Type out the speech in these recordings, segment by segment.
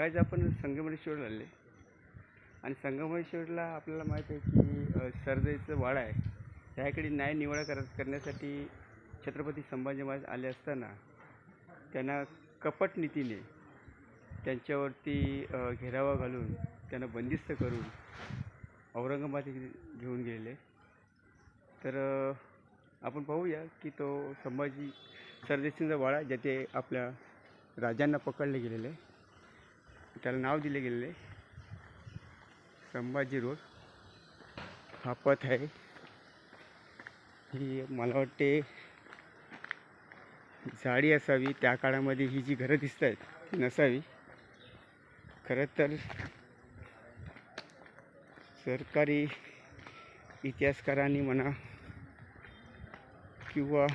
काय आपण संगमेश्वरला आले आणि संगमेश्वरला आपल्याला माहीत आहे की अ, सरदेचं वाडा आहे. त्याकडे न्याय निवाडा कर करण्यासाठी छत्रपती संभाजी महाराज आले असताना त्यांना कपट नीतीने त्यांच्यावरती घेरावा घालून त्यांना बंदिस्त करून औरंगाबाद घेऊन गेले तर आपण पाहूया की तो संभाजी सरदेशींचा वाडा ज्याचे आपल्या राजांना पकडले गेलेले. त्याला नाव दिले गेलेले संभाजी रोड. हा पथ आहे. ही मला वाटते झाडी असावी. त्या काळामध्ये ही जी घरं दिसत आहेत ती नसावी. खरं तर सरकारी इतिहासकारांनी म्हणा किंवा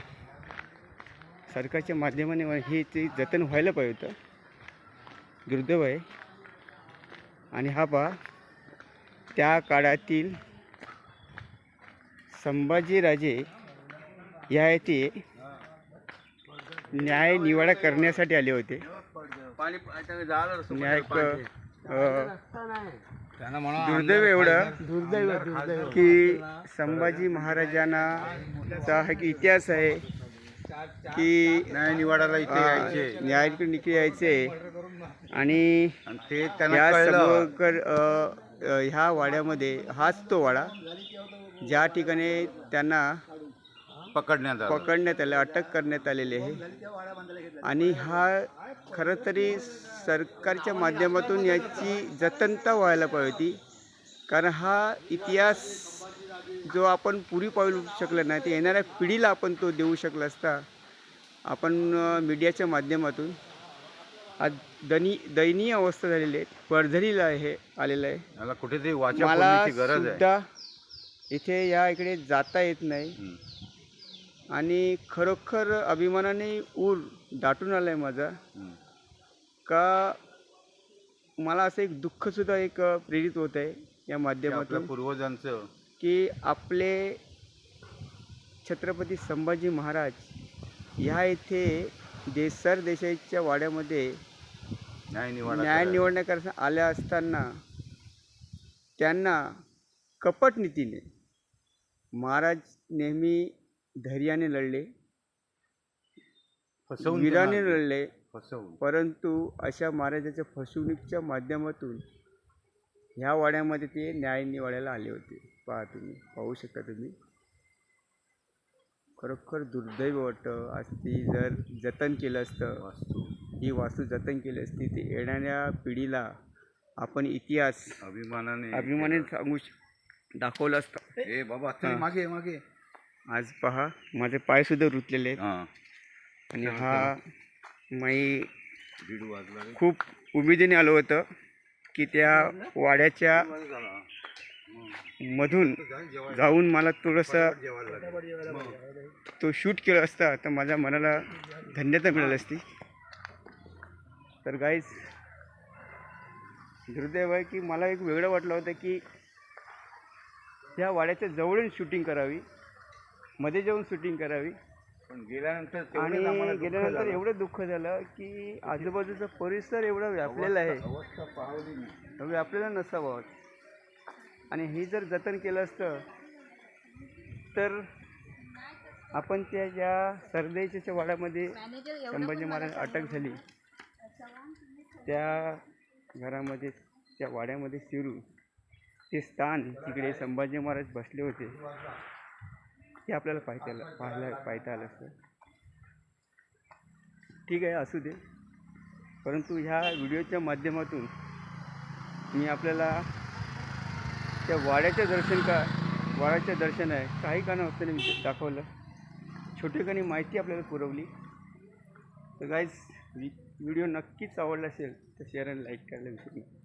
सरकारच्या माध्यमाने म्हणा हे ते जतन व्हायला पाहिजे होतं. दुर्दैव आहे. आणि हा पहा त्या काळातील संभाजीराजे या येथे न्याय निवाडा करण्यासाठी आले होते. न्याय दुर्दैव एवढं दुर्दैव एवढं की संभाजी महाराजांना हा इतिहास आहे. की निवाडाला इथे यायचे. न्यायालयाकडे निघून यायचे. आणि आणि ते त्यांना या कळलं. समोर अ, अ, ह्या वाड्यामध्ये हाच तो वाडा ज्या ठिकाणी त्यांना पकडण्यात आलं. पकडण्यात आले अटक करण्यात आलेली आहे. आणि हा खरं तरी सरकारच्या माध्यमातून याची जतनता व्हायला पाहिजे होती. कारण हा इतिहास जो आपण पुरी पाहू शकलो नाही ते येणाऱ्या पिढीला आपण तो देऊ शकला असता. आपण मीडियाच्या माध्यमातून आज दनी दयनीय अवस्था झालेली आहे पडझडीला हे आलेलं आहे. याला कुठेतरी वाचा मला फोडण्याची गरज आहे. सुद्धा इथे या इकडे जाता येत नाही. आणि खरोखर अभिमानाने ऊर दाटून आला आहे माझा. का मला असं एक दुःखसुद्धा एक प्रेरित होत आहे या आपल्या माध्यमातून. पूर्वजांचं की आपले छत्रपती संभाजी महाराज ह्या इथे देसर देशाच्या वाड्यामध्ये न्याय निवाडा न्याय. निवडण्याकरता आल्या असताना त्यांना कपट नीतीने महाराज नेहमी धैर्याने लढले वीराने लढले. परंतु अशा महाराजाच्या फसवणुकीच्या माध्यमातून ह्या वाड्यामध्ये ते न्याय निवाड्याला आले होते. पहा तुम्ही पाहू शकता तुम्ही. खरोखर दुर्दैव वाटतं. आज ती जर जतन केलं असतं वास्तू. ही वास्तू जतन केली असती ते येणाऱ्या पिढीला आपण इतिहास अभिमानाने अभिमानाने सांगू श- दाखवलं असतं. ए बाबा हा. मागे मागे. आज पहा माझे पायसुद्धा रुतलेले आहेत. हा. आणि हा मी दीड वाजला रे. खूप उमेदीने आलो होतं. की त्या वाड्याच्या मधून जाऊन मला थोडंसं तो शूट केला असता तर माझ्या मनाला धन्यता मिळाली असती. तर गाईज दुर्दैव आहे की मला एक वेगळं वाटलं होतं की त्या वाड्याच्या जवळून शूटिंग करावी मध्ये जाऊन शूटिंग करावी. पण गेल्यानंतर आणि तेवढंच आम्हाला दुःख गेल्यानंतर झालं. एवढं दुःख झालं की आजूबाजूचा परिसर एवढा व्यापलेला आहे. अवस्था पाहवली नाही. व्यापलेला नसावा. आणि हे जर जतन केलं असतं तर आपण त्या ज्या सरदेच्या वाड्यामध्ये संभाजी महाराज अटक झाली. त्या घरामध्ये त्या वाड्यामध्ये शिरून ते स्थान तिकडे संभाजी महाराज बसले होते. ते आपल्याला पाहता आलं पाहायला पाहता आलं असतं ठीक आहे असू दे. परंतु ह्या व्हिडिओच्या माध्यमातून मी आपल्याला त्या वाड्याचं दर्शन का वाड्याचं दर्शन आहे काही कारणास्तव मी दाखवलं. छोटेखानी माहिती आपल्याला पुरवली. तर गाईज व्हिडिओ नक्कीच आवडला असेल तर शेअर आणि लाईक करायला विसरू नका.